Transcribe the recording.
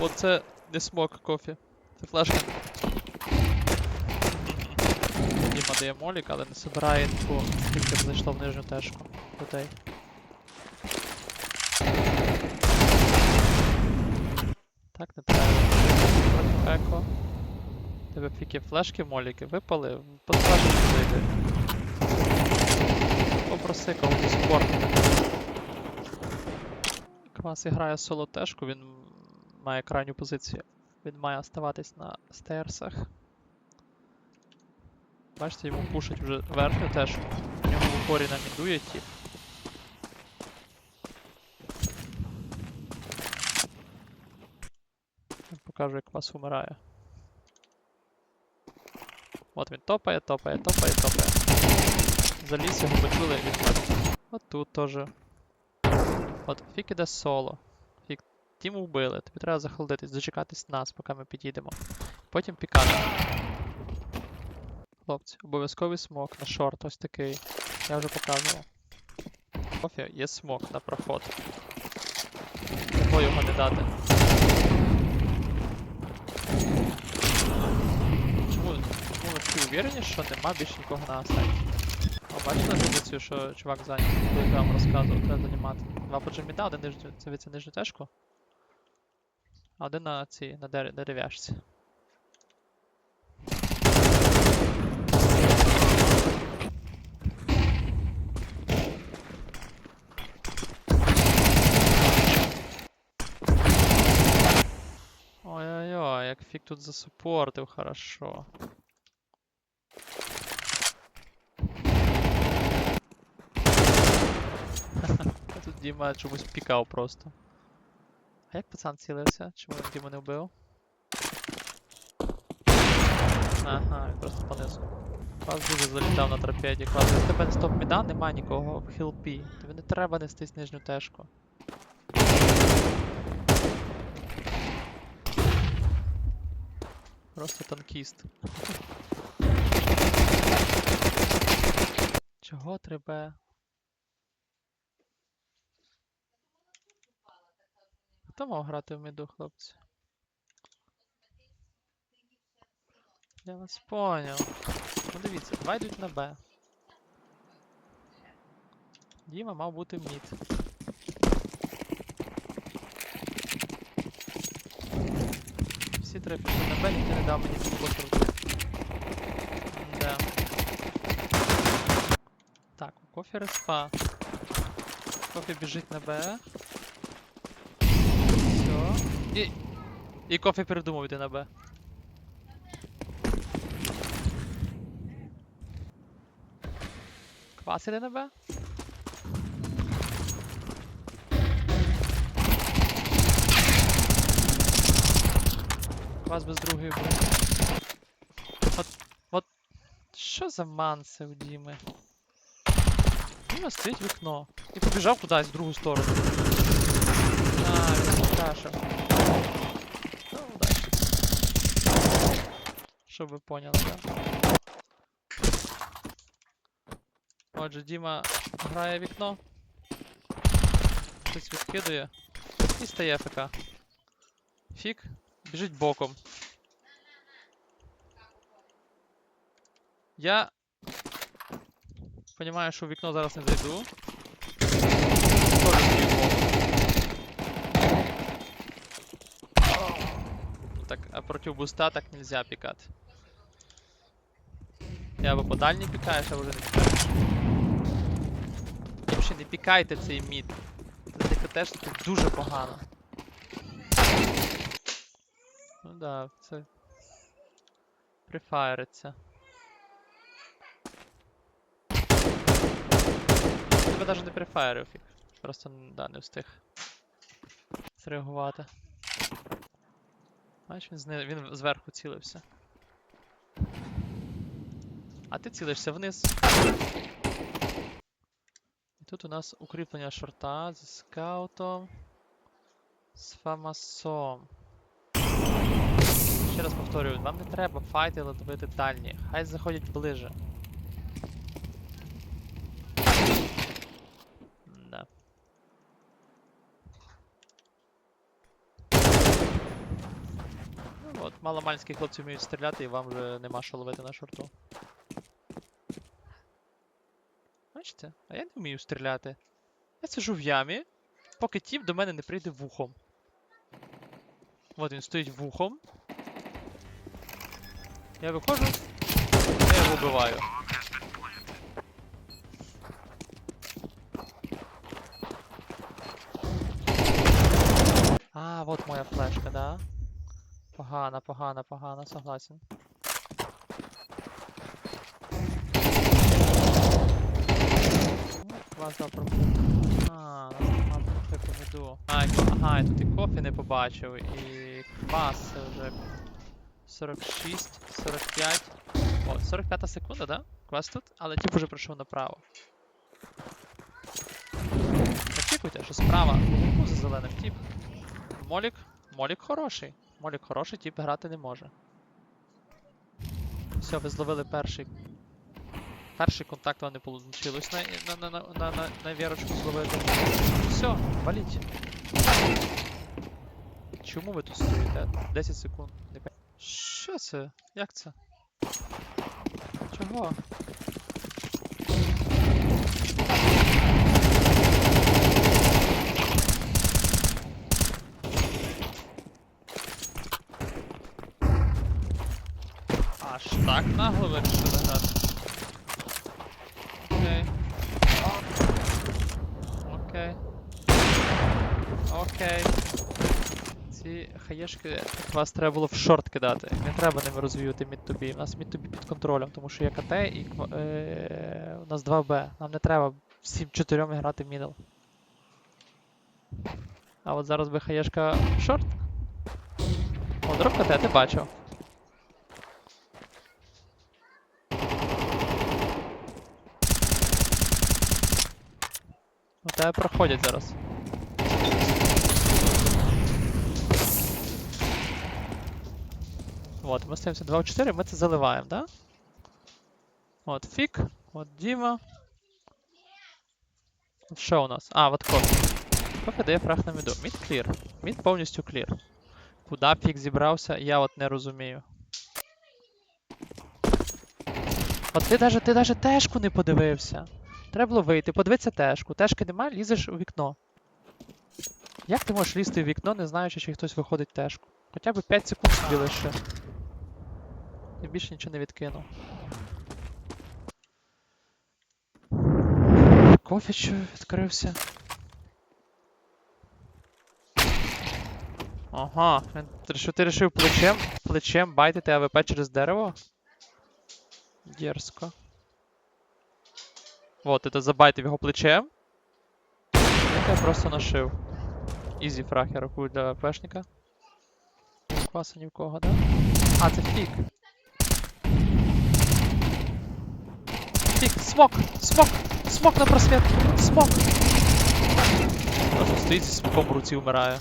От це не смок кофі. Це флешка. Діма дає молік, але не собирає інфу, скільки б зайшло в нижню тежку людей. Так, не треба. Еко. Тебе фіки флешки, моліки випали, под флешку зайди. Попроси когось спорт. Квас грає соло тежку, він має крайню позицію. Він має оставатись на стейрсах. Бачите, йому пушать вже верхню тежку. У нього в упорі намідує тіп. Я покажу, як вас умирає. От він топає, топає, топає, топає. Заліз його почули і. От тут теж. От фік іде соло. Тіму вбили. Тобі треба захолодитись, дочекатись нас, поки ми підійдемо. Потім пікати. Хлопці, обов'язковий смок на шорт, ось такий. Я вже показував. Кофі, є смок на проход. Чого його не дати? Чому, чому ви такі уверені, що нема більше нікого на сайті? А бачили позицію, що чувак зайняв, коли я вам розказував, треба займати. Два по джеміда, один нижню, це нижню тежку. А один на цій, на дер- дерев'яшці. Ой-ой-ой, як фік тут засупортив, хорошо. А тут Діма чомусь пікав просто. Як пацан цілився? Чому він Діму не вбив? Ага, він просто понизу. Клас дуже залітав на торпеді. Клас, якщо тебе не стоп міда, нема нікого в хілпі. Тобі не треба нестись нижню тежку. Просто танкіст. Чого треба? Хто мав грати в міду, хлопці? Я вас поняв. Ну дивіться, два йдуть на Б. Діма мав бути в мід. Всі три пішли на Б, ніхто не дав мені підпосерду. Да. Так, у кофі респа. Кофі біжить на Б. І. І кофі передумав йти на Б. Квас іде на Б? Квас без другої Б. От. От. Що за манси у Діми? Діма стоїть вікно. І побіжав кудись в другу сторону. Щоб ви поняли, да? Отже, Діма грає вікно. Щось відкидує. І стає ФК. Фік. Біжить боком. Я. Понімаю, що в вікно зараз не зайду. Тоже стою боком. Так, а проти буста так нельзя пікати. Я або по дальній пікаєш, або вже не пікаєш. Взагалі не пікайте цей мід. Це теж тут дуже погано. Ну да, це. Прифайриться. Тебе навіть не прифайрив. Просто да, не встиг. Зреагувати. Бачиш, він, зни... він зверху цілився. А ти цілишся вниз. І тут у нас укріплення шорта зі скаутом. З фамасом. Ще раз повторюю, вам не треба файти ловити дальні. Хай заходять ближе. Да. От маломальські хлопці вміють стріляти, і вам вже нема що ловити на шорту. Бачите? А я не вмію стріляти. Я сижу в ямі, поки тіп до мене не прийде вухом. От він стоїть вухом. Я виходжу, я його вбиваю. А, вот моя флешка, да? Погано, погано, погано, согласен. Дав пропу. А, нас по міду. А, ага, я тут і кофі не побачив, і квас вже 46, 45. О, 45 секунда, да? Квас тут, але тип уже прийшов направо. Очікуйте, що справа за зеленим тип. Молік, Молік хороший. Молік хороший, тип грати не може. Все, ви зловили перший. Перший контакт вам не вийшло на, на, на, на, на, на, на вірочку зловити. Все, валіть. Чому ви тут стоїте? 10 секунд. Що це? Як це? Чого? Аж так нагло вирішили грати. Окей. Окей. Окей. Ці хаєшки вас треба було в шорт кидати. Не треба ними розвіювати мід-тобі. У нас мід-тобі під контролем, тому що є КТ і е, у нас 2Б. Нам не треба всім чотирьом грати мідл. А от зараз би хаєшка в шорт. О, дроп КТ, ти бачив. У тебе проходять зараз. Вот, ми ставимося 2 в 4, ми це заливаємо, да? От фік, от Діма. От Що у нас? А, от кофе. Кофе дає фраг на міду. Мід клір. Мід повністю клір. Куда фік зібрався, я от не розумію. От ти даже, ти даже тежку не подивився. Треба було вийти, подивитися тежку. Тежки нема, лізеш у вікно. Як ти можеш лізти в вікно, не знаючи, чи хтось виходить тежку? Хоча б 5 секунд собі лише. Я більше нічого не відкинув. Кофе що відкрився. Ага, що ти рішив плечем, плечем байтити АВП через дерево? Дерзко. Вот, это забайтив його плечем. Я просто нашив. Ізі фраг рахую для АПшника. Кваса ні в кого, да? А, це фік. Фік, смок! Смок! Смок на просвет! Смок! Стоїть зі смоком в руці вмирає.